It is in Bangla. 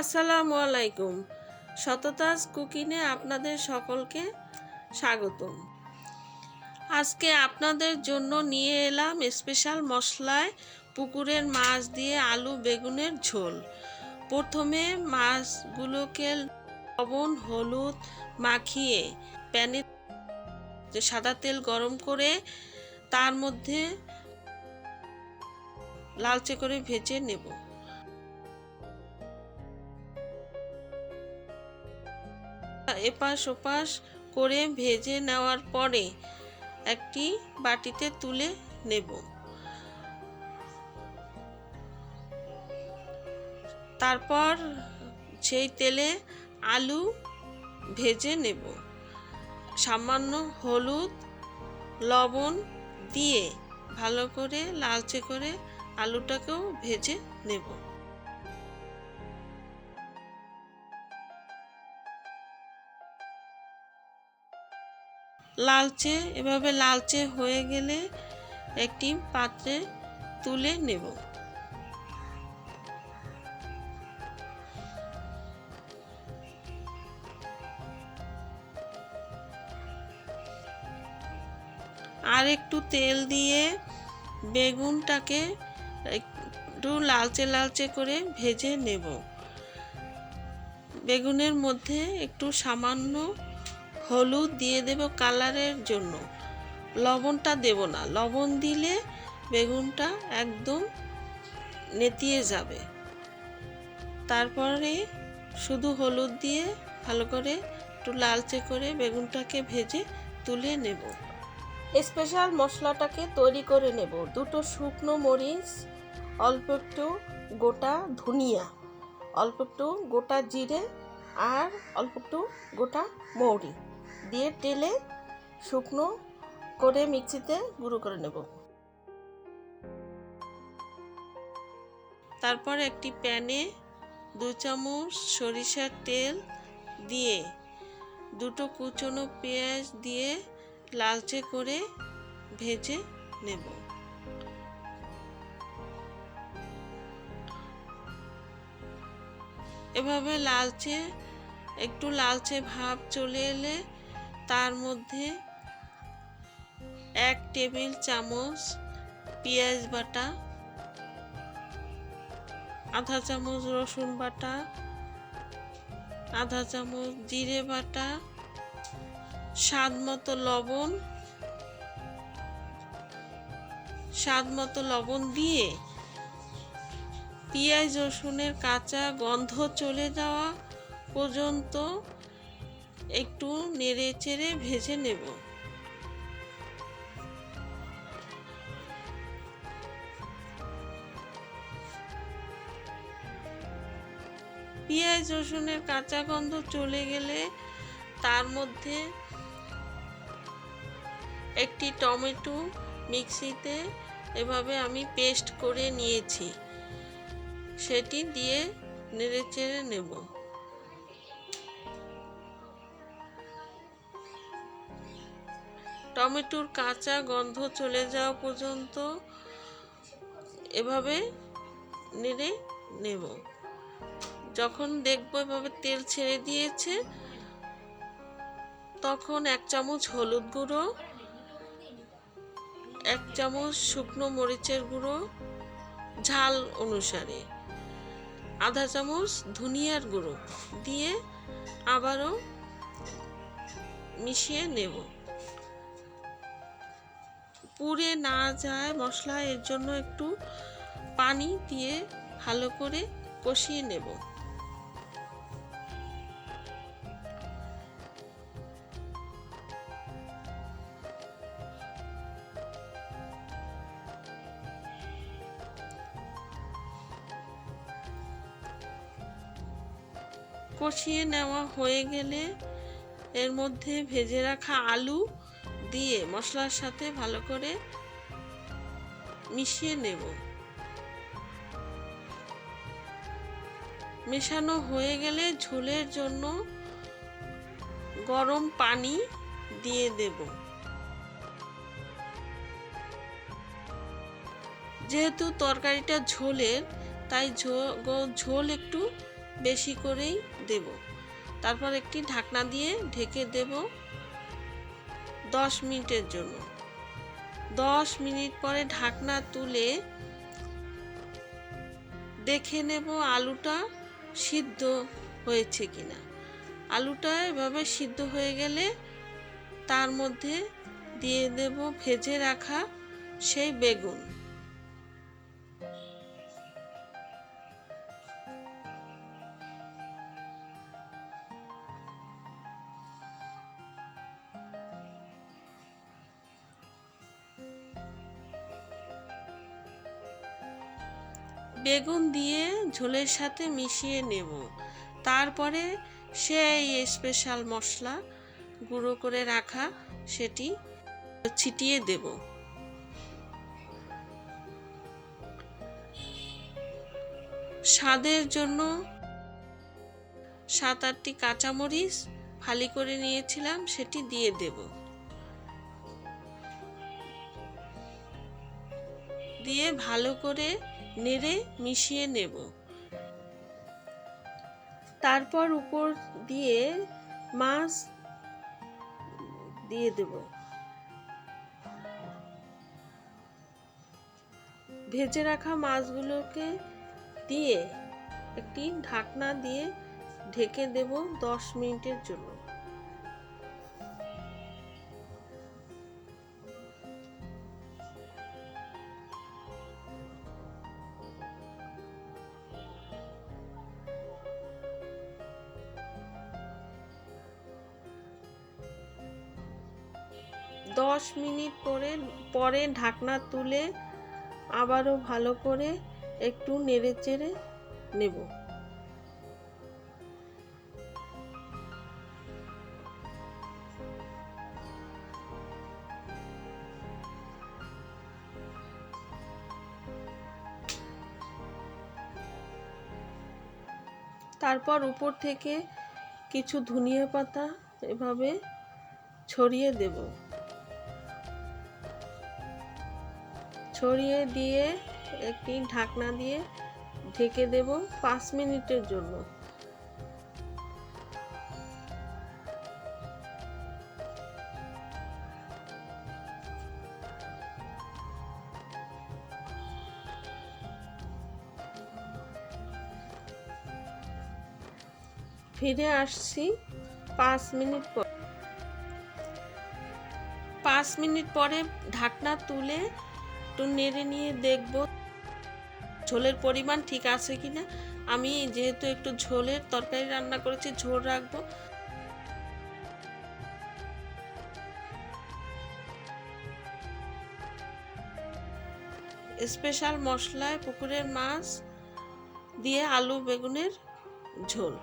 আসসালামু আলাইকুম। শততাজ কুকিনে আপনাদের সকলকে স্বাগতম। আজকে আপনাদের জন্য নিয়ে এলাম স্পেশাল মশলায় পুকুরের মাছ দিয়ে আলু বেগুনের ঝোল। প্রথমে মাছগুলোকে লবণ, হলুদ মাখিয়ে প্যানে সাদা তেল গরম করে তার মধ্যে লালচে করে ভেজে নেব। এপাশ ওপাশ করে ভেজে নেওয়ার পরে একটি বাটিতে তুলে নেব। তারপর সেই তেলে আলু ভেজে নেব। সামান্য হলুদ, লবণ দিয়ে ভালো করে লালচে করে আলুটাকেও ভেজে নেব। লালচে, এভাবে লালচে হয়ে গেলে একটি পাত্রে তুলে নেব। আর একটু তেল দিয়ে বেগুনটাকে একটু লালচে লালচে করে ভেজে নেব। বেগুনের মধ্যে একটু সামান্য হলুদ দিয়ে দেব কালারের জন্য। লবণটা দেব না। লবণ দিলে বেগুনটা একদম নেতিয়ে যাবে। তারপরে শুধু হলুদ দিয়ে ভালো করে একটু লালচে করে বেগুনটাকে ভেজে তুলে নেব। স্পেশাল মশলাটাকে তৈরি করে নেব। দুটো শুকনো মরিচ, অল্প একটু গোটা ধনিয়া, অল্প একটু গোটা জিরে আর অল্প একটু গোটা মৌরি। দিয়ে তেলে শুকনো করে মিক্সিতে গুঁড়ো করে নেব। তারপর একটি প্যানে দু চামচ সরিষার তেল দিয়ে দুটো কুচনো পেঁয়াজ দিয়ে লালচে করে ভেজে নেব। এভাবে লালচে, একটু লালচে ভাব চলে এলে তার মধ্যে এক টেবিল চামচ পেঁয়াজ বাটা, আধা চামচ রসুন বাটা, আধা চামচ জিরে বাটা স্বাদ মতো লবণ স্বাদ মতো লবণ দিয়ে পেঁয়াজ রসুনের কাঁচা গন্ধ চলে যাওয়া পর্যন্ত একটু নেড়ে চেড়ে ভেজে নেব। পেঁয়াজ, রসুনের কাঁচা গন্ধ চলে গেলে তার মধ্যে একটি টমেটো মিক্সিতে এভাবে আমি পেস্ট করে নিয়েছি। সেটি দিয়ে নেড়ে চেড়ে নেব। টমেটোর কাঁচা গন্ধ চলে যাওয়া পর্যন্ত এভাবে নেড়ে নেব। যখন দেখব এভাবে তেল ছেড়ে দিয়েছে, তখন এক চামচ হলুদ গুঁড়ো, এক চামচ শুকনো মরিচের গুঁড়ো, ঝাল অনুসারে, আধা চামচ ধনিয়ার গুঁড়ো দিয়ে আবারও মিশিয়ে নেব। পুড়ে না যায় মশলা, এর জন্য একটু পানি দিয়ে ভালো করে কষিয়ে নেব। কষিয়ে নেওয়া হয়ে গেলে এর মধ্যে ভেজে রাখা আলু দিয়ে মশলার সাথে ভালো করে মিশিয়ে নেব। মেশানো হয়ে গেলে ঝোলের জন্য গরম পানি দিয়ে দেব। যেহেতু তরকারিটা ঝোলের, তাই ঝোল একটু বেশি করেই দেব। তারপর একটি ঢাকনা দিয়ে ঢেকে দেব। দশ মিনিটের জন্য। দশ মিনিট পরে ঢাকনা তুলে দেখে নেব আলুটা সিদ্ধ হয়েছে কিনা। আলুটা এভাবে সিদ্ধ হয়ে গেলে তার মধ্যে দিয়ে দেব ভেজে রাখা সেই বেগুন। বেগুন দিয়ে ঝোলের সাথে মিশিয়ে নেব। তারপরে সেই স্পেশাল মশলা গুঁড়ো করে রাখা সেটি ছিটিয়ে দেব। স্বাদের জন্য সাত আটটি কাঁচামরিচ ফালি করে নিয়েছিলাম, সেটি দিয়ে দেব। দিয়ে ভালো করে নেড়ে মিশিয়ে নেব। তারপর উপর দিয়ে মাছ দিয়ে দেব। ভেজে রাখা মাছগুলোকে দিয়ে একটি ঢাকনা দিয়ে ঢেকে দেব দশ মিনিটের জন্য। দশ মিনিট পরে পরে ঢাকনা তুলে আবারও ভালো করে একটু নেড়ে চেড়ে নেব। তারপর উপর থেকে কিছু ধনিয়া পাতা এভাবে ছড়িয়ে দেব। ছড়িয়ে দিয়ে একটি ঢাকনা দিয়ে ঢেকে দেব পাঁচ মিনিটের জন্য। ফিরে আসছি পাঁচ মিনিট পর। পাঁচ মিনিট পরে ঢাকনা তুলে একটু নেড়ে নিয়ে দেখব। ঝোলের পরিমাণ ঠিক আছে কি না আমি যেহেতু একটু ঝোলের তরকারি রান্না করেছি, ঝোল রাখব। স্পেশাল মশলায় পুকুরের মাছ দিয়ে আলু বেগুনের ঝোল।